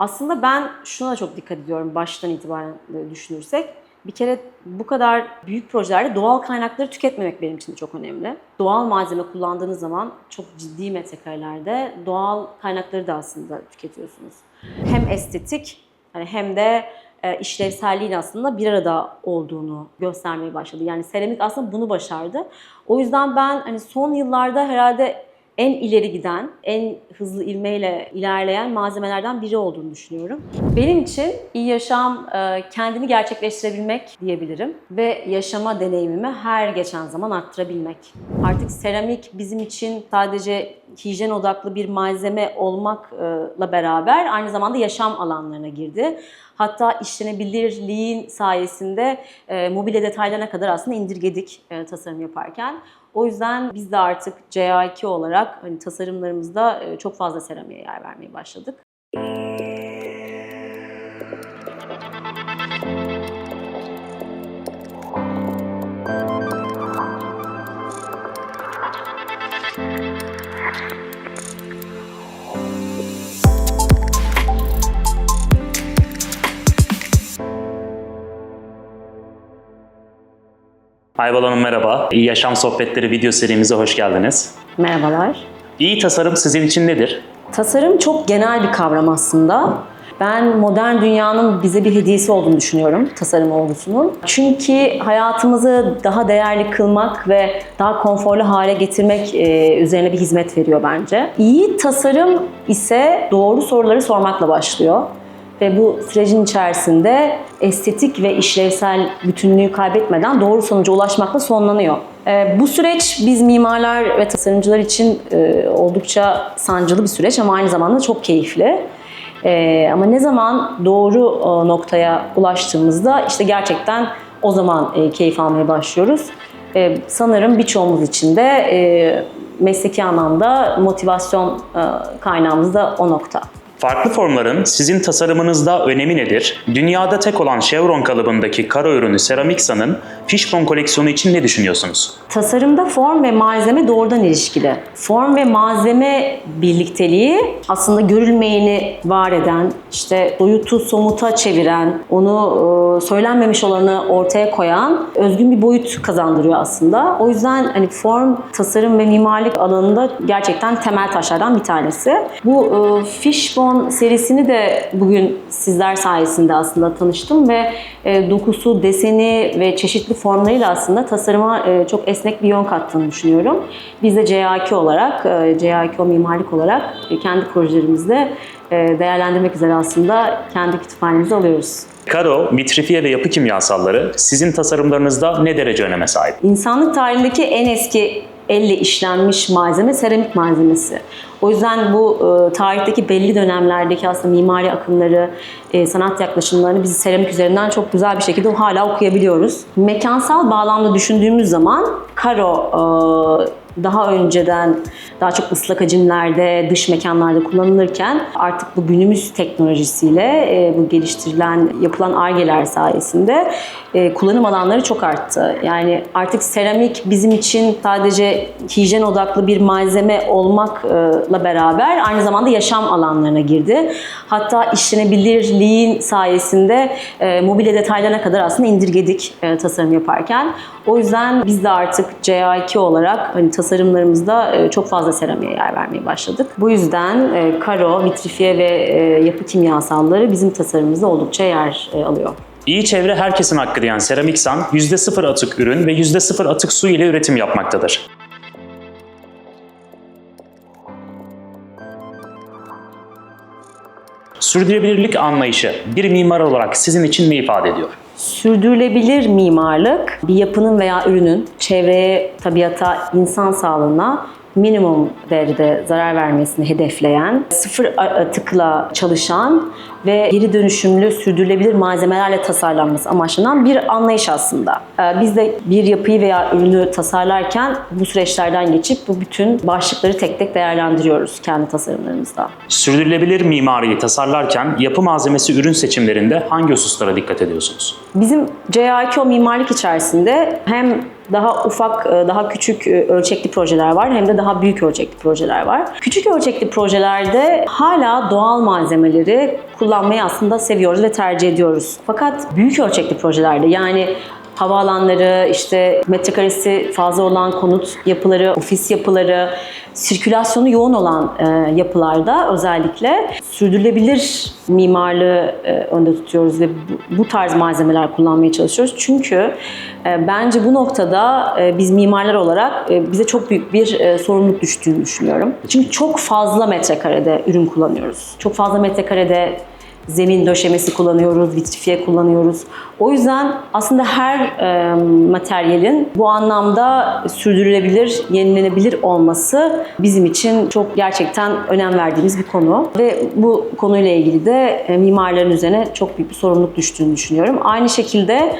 Aslında ben şuna çok dikkat ediyorum baştan itibaren e, düşünürsek. Bir kere bu kadar büyük projelerde doğal kaynakları tüketmemek benim için de çok önemli. Doğal malzeme kullandığınız zaman çok ciddi metrekarelerde doğal kaynakları da aslında tüketiyorsunuz. Hem estetik hani hem de e, işlevselliğin aslında bir arada olduğunu göstermeye başladı. Yani seramik aslında bunu başardı. O yüzden ben hani son yıllarda herhalde en ileri giden, en hızlı ilmeyle ilerleyen malzemelerden biri olduğunu düşünüyorum. Benim için iyi yaşam e, kendini gerçekleştirebilmek diyebilirim ve yaşama deneyimimi her geçen zaman arttırabilmek. Artık seramik bizim için sadece hijyen odaklı bir malzeme olmakla beraber aynı zamanda yaşam alanlarına girdi. Hatta işlenebilirliğin sayesinde e, mobilya detaylarına kadar aslında indirgedik e, tasarım yaparken. O yüzden biz de artık CA2 olarak hani tasarımlarımızda e, çok fazla seramiğe yer vermeye başladık. Aybal Hanım merhaba. İyi Yaşam Sohbetleri video serimize hoş geldiniz. Merhabalar. İyi tasarım sizin için nedir? Tasarım çok genel bir kavram aslında. Ben modern dünyanın bize bir hediyesi olduğunu düşünüyorum tasarım olgusunun. Çünkü hayatımızı daha değerli kılmak ve daha konforlu hale getirmek e, üzerine bir hizmet veriyor bence. İyi tasarım ise doğru soruları sormakla başlıyor. Ve bu sürecin içerisinde estetik ve işlevsel bütünlüğü kaybetmeden doğru sonuca ulaşmakla sonlanıyor. Ee, Bu süreç biz mimarlar ve tasarımcılar için e, oldukça sancılı bir süreç ama aynı zamanda çok keyifli. Ee, ama ne zaman doğru e, noktaya ulaştığımızda işte gerçekten o zaman e, keyif almaya başlıyoruz. Ee, Sanırım birçoğumuz için de e, mesleki anlamda motivasyon e, kaynağımız da o nokta. Farklı formların sizin tasarımınızda önemi nedir? Dünyada tek olan Chevron kalıbındaki karo ürünü Ceramixa'nın Fishbone koleksiyonu için ne düşünüyorsunuz? Tasarımda form ve malzeme doğrudan ilişkili. Form ve malzeme birlikteliği aslında görülmeyeni var eden, işte doyutu somuta çeviren, onu e, söylenmemiş olanı ortaya koyan özgün bir boyut kazandırıyor aslında. O yüzden hani form, tasarım ve mimarlık alanında gerçekten temel taşlardan bir tanesi. Bu e, Fishbone serisini de bugün sizler sayesinde aslında tanıştım ve e, dokusu, deseni ve çeşitli formlarıyla aslında tasarıma e, çok esnek bir yön kattığını düşünüyorum. Biz de CA2 olarak, e, CA2 mimarlık olarak kendi projelerimizde değerlendirmek üzere aslında kendi kütüphanemize alıyoruz. Karo, vitrifiye ve yapı kimyasalları sizin tasarımlarınızda ne derece öneme sahip? İnsanlık tarihindeki en eski elle işlenmiş malzeme seramik malzemesi. O yüzden bu e, tarihteki belli dönemlerdeki aslında mimari akımları, e, sanat yaklaşımlarını biz seramik üzerinden çok güzel bir şekilde hala okuyabiliyoruz. Mekansal bağlamda düşündüğümüz zaman karo e, daha önceden daha çok ıslak hacimlerde, dış mekanlarda kullanılırken artık bu günümüz teknolojisiyle e, bu geliştirilen, yapılan argeler sayesinde e, kullanım alanları çok arttı. Yani artık seramik bizim için sadece hijyen odaklı bir malzeme olmakla beraber aynı zamanda yaşam alanlarına girdi. Hatta işlenebilirliğin sayesinde e, mobilya detaylarına kadar aslında indirgedik tasarım yaparken. O yüzden biz de artık CA2 olarak hani tasarımlarımızda e, çok fazla seramiğe yer vermeye başladık. Bu yüzden e, karo, vitrifiye ve e, yapı kimyasalları bizim tasarımımızda oldukça yer alıyor. İyi çevre herkesin hakkı diyen Ceramixan, %0 atık ürün ve %0 atık su ile üretim yapmaktadır. Sürdürülebilirlik anlayışı bir mimar olarak sizin için ne ifade ediyor? Sürdürülebilir mimarlık bir yapının veya ürünün çevreye, tabiata, insan sağlığına minimum derecede zarar vermesini hedefleyen, sıfır atıkla çalışan ve geri dönüşümlü sürdürülebilir malzemelerle tasarlanması amaçlanan bir anlayış aslında. Ee, Biz de bir yapıyı veya ürünü tasarlarken bu süreçlerden geçip bu bütün başlıkları tek tek değerlendiriyoruz kendi tasarımlarımızda. Sürdürülebilir mimariyi tasarlarken yapı malzemesi ürün seçimlerinde hangi hususlara dikkat ediyorsunuz? Bizim CA2 mimarlık içerisinde hem daha ufak, e, daha küçük e, ölçekli projeler var hem de daha büyük ölçekli projeler var. Küçük ölçekli projelerde hala doğal malzemeleri kullanmayı aslında seviyoruz ve tercih ediyoruz. Fakat büyük ölçekli projelerde yani havaalanları, işte metrekaresi fazla olan konut yapıları, ofis yapıları, sirkülasyonu yoğun olan e, yapılarda özellikle sürdürülebilir mimarlığı e, önde tutuyoruz ve bu, bu tarz malzemeler kullanmaya çalışıyoruz. Çünkü e, bence bu noktada e, biz mimarlar olarak e, bize çok büyük bir e, sorumluluk düştüğünü düşünüyorum. Çünkü çok fazla metrekarede ürün kullanıyoruz. Çok fazla metrekarede zemin döşemesi kullanıyoruz, vitrifiye kullanıyoruz. O yüzden aslında her e, materyalin bu anlamda sürdürülebilir, yenilenebilir olması bizim için çok gerçekten önem verdiğimiz bir konu. Ve bu konuyla ilgili de e, mimarların üzerine çok büyük bir sorumluluk düştüğünü düşünüyorum. Aynı şekilde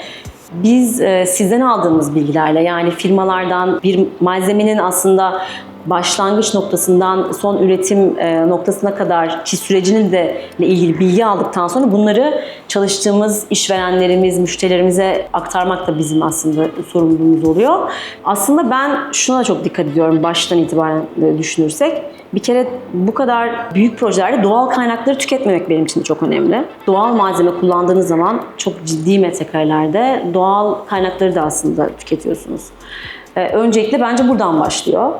biz e, sizden aldığımız bilgilerle yani firmalardan bir malzemenin aslında başlangıç noktasından son üretim e, noktasına kadar ki sürecinin de ile ilgili bilgi aldıktan sonra bunları çalıştığımız işverenlerimiz, müşterilerimize aktarmak da bizim aslında sorumluluğumuz oluyor. Aslında ben şuna çok dikkat ediyorum baştan itibaren e, düşünürsek. Bir kere bu kadar büyük projelerde doğal kaynakları tüketmemek benim için çok önemli. Doğal malzeme kullandığınız zaman çok ciddi metrekarelerde doğal kaynakları da aslında tüketiyorsunuz. E, öncelikle bence buradan başlıyor.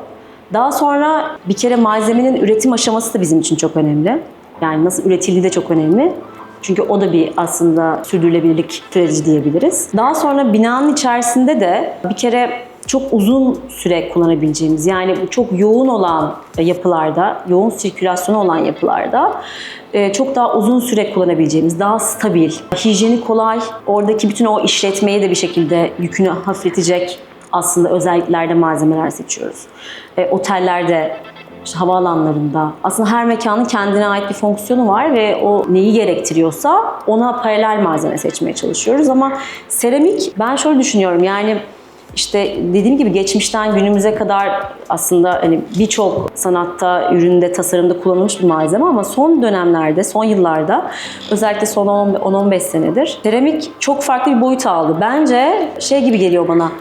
Daha sonra bir kere malzemenin üretim aşaması da bizim için çok önemli. Yani nasıl üretildiği de çok önemli. Çünkü o da bir aslında sürdürülebilirlik süreci diyebiliriz. Daha sonra binanın içerisinde de bir kere çok uzun süre kullanabileceğimiz yani çok yoğun olan yapılarda, yoğun sirkülasyonu olan yapılarda e, çok daha uzun süre kullanabileceğimiz, daha stabil, hijyeni kolay, oradaki bütün o işletmeyi de bir şekilde yükünü hafifletecek aslında özelliklerde malzemeler seçiyoruz. E, otellerde, işte havaalanlarında aslında her mekanın kendine ait bir fonksiyonu var ve o neyi gerektiriyorsa ona paralel malzeme seçmeye çalışıyoruz ama seramik ben şöyle düşünüyorum yani işte dediğim gibi geçmişten günümüze kadar aslında hani birçok sanatta, üründe, tasarımda kullanılmış bir malzeme ama son dönemlerde, son yıllarda özellikle son 10-15 senedir seramik çok farklı bir boyut aldı. Bence şey gibi geliyor bana,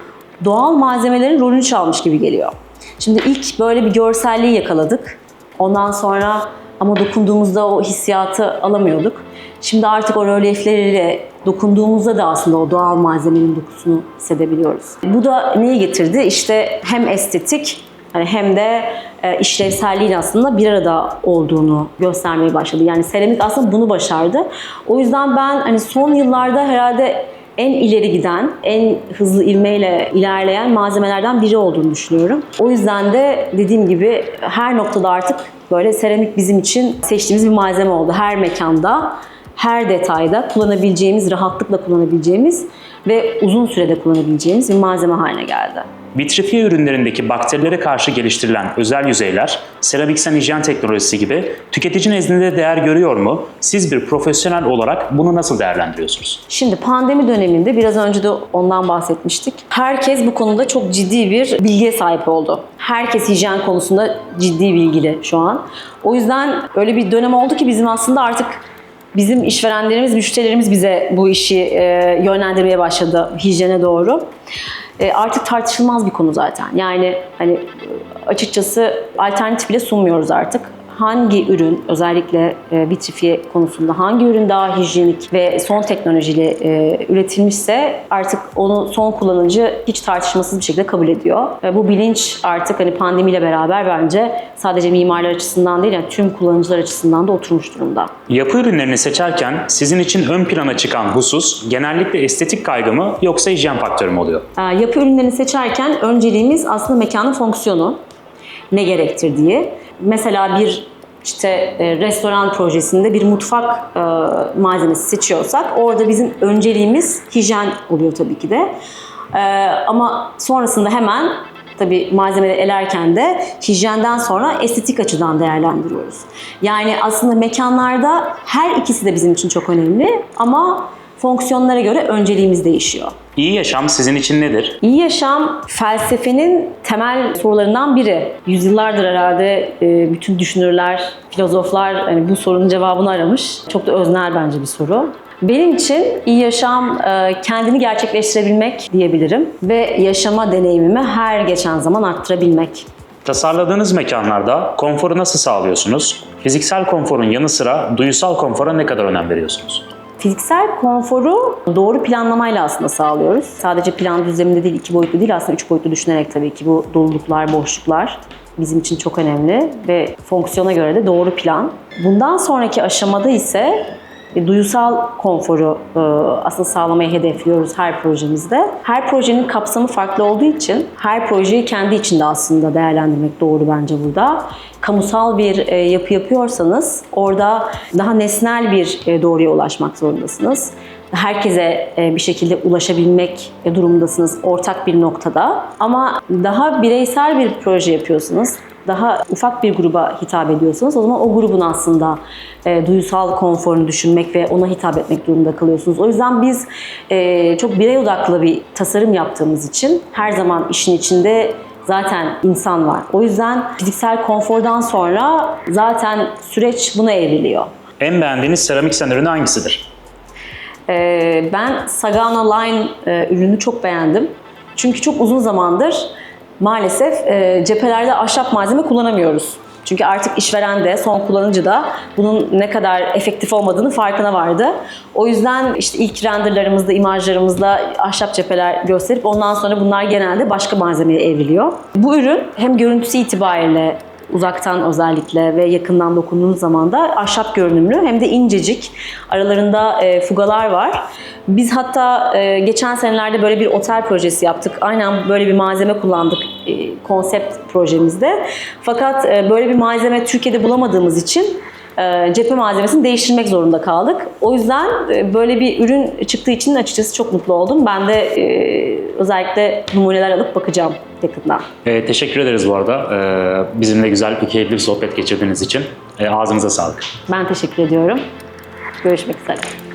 doğal malzemelerin rolünü çalmış gibi geliyor. Şimdi ilk böyle bir görselliği yakaladık. Ondan sonra ama dokunduğumuzda o hissiyatı alamıyorduk. Şimdi artık o rölyefleriyle dokunduğumuzda da aslında o doğal malzemenin dokusunu hissedebiliyoruz. Bu da neyi getirdi? İşte hem estetik hani hem de e, işlevselliğin aslında bir arada olduğunu göstermeye başladı. Yani seramik aslında bunu başardı. O yüzden ben hani son yıllarda herhalde en ileri giden, en hızlı ilmeyle ilerleyen malzemelerden biri olduğunu düşünüyorum. O yüzden de dediğim gibi her noktada artık böyle seramik bizim için seçtiğimiz bir malzeme oldu. Her mekanda, her detayda kullanabileceğimiz, rahatlıkla kullanabileceğimiz ve uzun sürede kullanabileceğimiz bir malzeme haline geldi. Vitrifiye ürünlerindeki bakterilere karşı geliştirilen özel yüzeyler, seramiksen hijyen teknolojisi gibi tüketici nezdinde değer görüyor mu? Siz bir profesyonel olarak bunu nasıl değerlendiriyorsunuz? Şimdi pandemi döneminde biraz önce de ondan bahsetmiştik. Herkes bu konuda çok ciddi bir bilgiye sahip oldu. Herkes hijyen konusunda ciddi bilgili şu an. O yüzden öyle bir dönem oldu ki bizim aslında artık bizim işverenlerimiz, müşterilerimiz bize bu işi e, yönlendirmeye başladı hijyene doğru. E, artık tartışılmaz bir konu zaten. Yani hani e, açıkçası alternatif bile sunmuyoruz artık. Hangi ürün özellikle e, vitrifiye konusunda hangi ürün daha hijyenik ve son teknolojiyle üretilmişse artık onu son kullanıcı hiç tartışmasız bir şekilde kabul ediyor. E, bu bilinç artık hani pandemiyle beraber bence sadece mimarlar açısından değil yani tüm kullanıcılar açısından da oturmuş durumda. Yapı ürünlerini seçerken sizin için ön plana çıkan husus genellikle estetik kaygı mı yoksa hijyen faktörü mü oluyor? E, yapı ürünlerini seçerken önceliğimiz aslında mekanın fonksiyonu ne gerektirdiği. Mesela bir işte e, restoran projesinde bir mutfak e, malzemesi seçiyorsak orada bizim önceliğimiz hijyen oluyor tabii ki de. E, ama sonrasında hemen tabii malzemeleri elerken de hijyenden sonra estetik açıdan değerlendiriyoruz. Yani aslında mekanlarda her ikisi de bizim için çok önemli ama fonksiyonlara göre önceliğimiz değişiyor. İyi yaşam sizin için nedir? İyi yaşam felsefenin temel sorularından biri. Yüzyıllardır herhalde e, bütün düşünürler, filozoflar hani bu sorunun cevabını aramış. Çok da öznel bence bir soru. Benim için iyi yaşam e, kendini gerçekleştirebilmek diyebilirim ve yaşama deneyimimi her geçen zaman arttırabilmek. Tasarladığınız mekanlarda konforu nasıl sağlıyorsunuz? Fiziksel konforun yanı sıra duysal konfora ne kadar önem veriyorsunuz? Fiziksel konforu doğru planlamayla aslında sağlıyoruz. Sadece plan düzleminde değil, iki boyutlu değil aslında üç boyutlu düşünerek tabii ki bu doluluklar, boşluklar bizim için çok önemli ve fonksiyona göre de doğru plan. Bundan sonraki aşamada ise e, duyusal konforu e, aslında sağlamayı hedefliyoruz her projemizde. Her projenin kapsamı farklı olduğu için her projeyi kendi içinde aslında değerlendirmek doğru bence burada. Kamusal bir e, yapı yapıyorsanız orada daha nesnel bir e, doğruya ulaşmak zorundasınız. Herkese e, bir şekilde ulaşabilmek e, durumundasınız ortak bir noktada. Ama daha bireysel bir proje yapıyorsunuz daha ufak bir gruba hitap ediyorsanız o zaman o grubun aslında e, duyusal konforunu düşünmek ve ona hitap etmek durumunda kalıyorsunuz. O yüzden biz e, çok birey odaklı bir tasarım yaptığımız için her zaman işin içinde zaten insan var. O yüzden fiziksel konfordan sonra zaten süreç buna evriliyor. En beğendiğiniz seramik sen ürünü hangisidir? Ee, ben Sagano Line e, ürünü çok beğendim. Çünkü çok uzun zamandır maalesef e, cephelerde ahşap malzeme kullanamıyoruz. Çünkü artık işveren de, son kullanıcı da bunun ne kadar efektif olmadığını farkına vardı. O yüzden işte ilk renderlarımızda, imajlarımızda ahşap cepheler gösterip ondan sonra bunlar genelde başka malzemeye evriliyor. Bu ürün hem görüntüsü itibariyle uzaktan özellikle ve yakından dokunduğunuz zaman da ahşap görünümlü hem de incecik. Aralarında e, fugalar var. Biz hatta e, geçen senelerde böyle bir otel projesi yaptık. Aynen böyle bir malzeme kullandık e, konsept projemizde. Fakat e, böyle bir malzeme Türkiye'de bulamadığımız için cephe malzemesini değiştirmek zorunda kaldık. O yüzden e, böyle bir ürün çıktığı için açıkçası çok mutlu oldum. Ben de e, özellikle numuneler alıp bakacağım yakından. Ee, teşekkür ederiz bu arada. Ee, bizimle güzel bir keyifli bir sohbet geçirdiğiniz için. Ee, ağzınıza sağlık. Ben teşekkür ediyorum. Görüşmek üzere.